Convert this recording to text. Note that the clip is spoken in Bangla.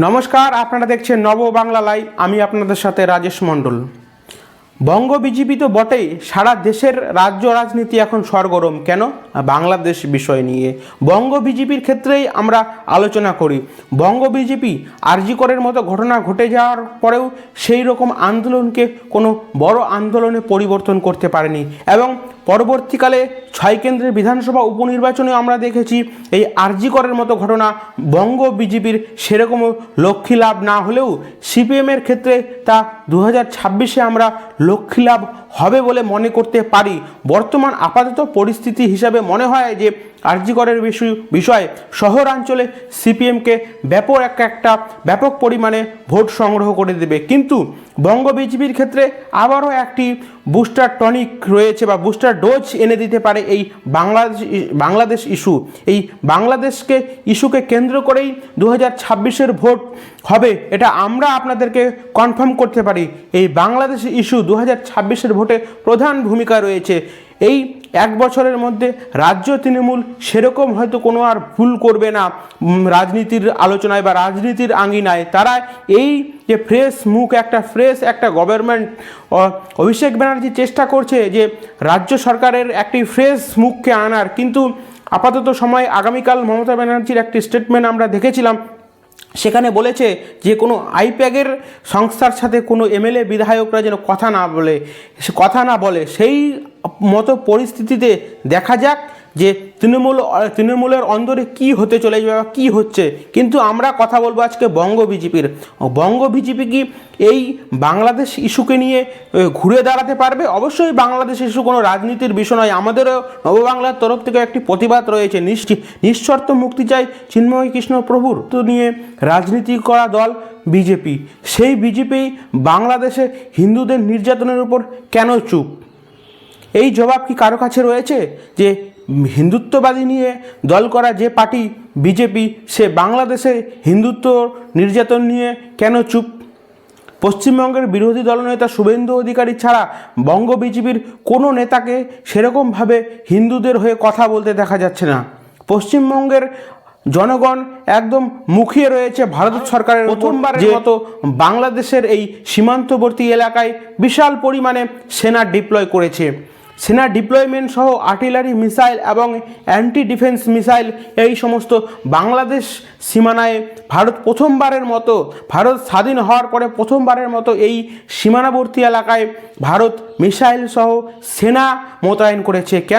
নমস্কার, আপনারা দেখছেন নব বাংলা লাইভ। আমি আপনাদের সাথে রাজেশ মণ্ডল। বঙ্গ বিজেপি তো বটেই, সারা দেশের রাজ্য রাজনীতি এখন সরগরম। কেন? বাংলাদেশ বিষয় নিয়ে। বঙ্গ বিজেপির ক্ষেত্রেই আমরা আলোচনা করি। বঙ্গ বিজেপি আরজিকরের মতো ঘটনা ঘটে যাওয়ার পরেও সেই রকম আন্দোলনকে কোনো বড় আন্দোলনে পরিবর্তন করতে পারেনি। এবং পরবর্তীকালে ছয় কেন্দ্রের বিধানসভা উপনির্বাচনে আমরা দেখেছি এই আরজিকরের মতো ঘটনা, বঙ্গ বিজেপির সেরকম লক্ষ্মী লাভ না হলেও সিপিএমের ক্ষেত্রে তা দু ছাব্বিশে আমরা লক্ষ্মী লাভ হবে বলে মনে করতে পারি। বর্তমান আপাতত পরিস্থিতি হিসাবে মনে হয় যে আরজিকরের বিষয়, বিষয়ে শহরাঞ্চলে সিপিএমকে ব্যাপক একটা একটা, ব্যাপক পরিমাণে ভোট সংগ্রহ করে দেবে। কিন্তু বঙ্গ বিজেপির ক্ষেত্রে আবারও একটি বুস্টার টনিক রয়েছে বা বুস্টার ডোজ এনে দিতে পারে এই বাংলাদেশ বাংলাদেশ ইস্যু এই বাংলাদেশকে ইস্যুকে কেন্দ্র করেই দু হাজার ছাব্বিশের ভোট হবে, এটা আমরা আপনাদেরকে কনফার্ম করতে পারি। এই বাংলাদেশ ইস্যু দু হাজার ছাব্বিশের ভোটে প্রধান ভূমিকা রয়েছে। এই এক বছরের মধ্যে রাজ্য তৃণমূল সেরকম হয়তো কোনো আর ভুল করবে না রাজনীতির আলোচনায় বা রাজনীতির আঙ্গিনায় তারা এই যে ফ্রেশ মুখ, একটা ফ্রেশ একটা গভর্নমেন্ট অভিষেক ব্যানার্জি চেষ্টা করছে যে রাজ্য সরকারের একটি ফ্রেশ মুখকে আনার। কিন্তু আপাতত সময় আগামীকাল মমতা ব্যানার্জির একটি স্টেটমেন্ট আমরা দেখেছিলাম। সেখানে বলেছে যে কোনো আইপ্যাগের সংস্থার সাথে কোনো এমএলএ বিধায়করা যেন কথা না বলে, কথা না বলে। সেই মতো পরিস্থিতিতে দেখা যাক যে তৃণমূল তৃণমূলের অন্দরে কি হতে চলে যাবে বা কী হচ্ছে। কিন্তু আমরা কথা বলব আজকে বঙ্গ বিজেপির। বঙ্গ বিজেপি কি এই বাংলাদেশ ইস্যুকে নিয়ে ঘুরে দাঁড়াতে পারবে? অবশ্যই বাংলাদেশ ইস্যু কোনো রাজনীতির বিষয় নয়। আমাদেরও নববাংলার তরফ থেকে একটি প্রতিবাদ রয়েছে। নিঃশর্ত মুক্তি চাই চিন্ময় কৃষ্ণ প্রভুর তো নিয়ে রাজনীতি করা দল বিজেপি। সেই বিজেপি বাংলাদেশে হিন্দুদের নির্যাতনের উপর কেন চুপ? এই জবাব কি কারও কাছে রয়েছে? যে হিন্দুত্ববাদী নিয়ে দল করা যে পার্টি বিজেপি সে বাংলাদেশে হিন্দুত্ব নির্যাতন নিয়ে কেন চুপ? পশ্চিমবঙ্গের বিরোধী দলনেতা শুভেন্দু অধিকারী ছাড়া বঙ্গ বিজেপির কোনো নেতাকে সেরকমভাবে হিন্দুদের হয়ে কথা বলতে দেখা যাচ্ছে না। পশ্চিমবঙ্গের জনগণ একদম মুখিয়ে রয়েছে ভারত সরকারের প্রথমবারের মতো বাংলাদেশের এই সীমান্তবর্তী এলাকায় বিশাল পরিমাণে সেনা ডিপ্লয় করেছে। সেনা ডিপ্লয়মেন্ট সহ আর্টিলারি মিসাইল এবং অ্যান্টি ডিফেন্স মিসাইল এই সমস্ত বাংলাদেশ সীমানায় ভারত প্রথমবারের মতো, ভারত স্বাধীন হওয়ার পরে প্রথমবারের মতো এই সীমানাবর্তী এলাকায় ভারত মিসাইল সহ সেনা মোতায়েন করেছে। কেন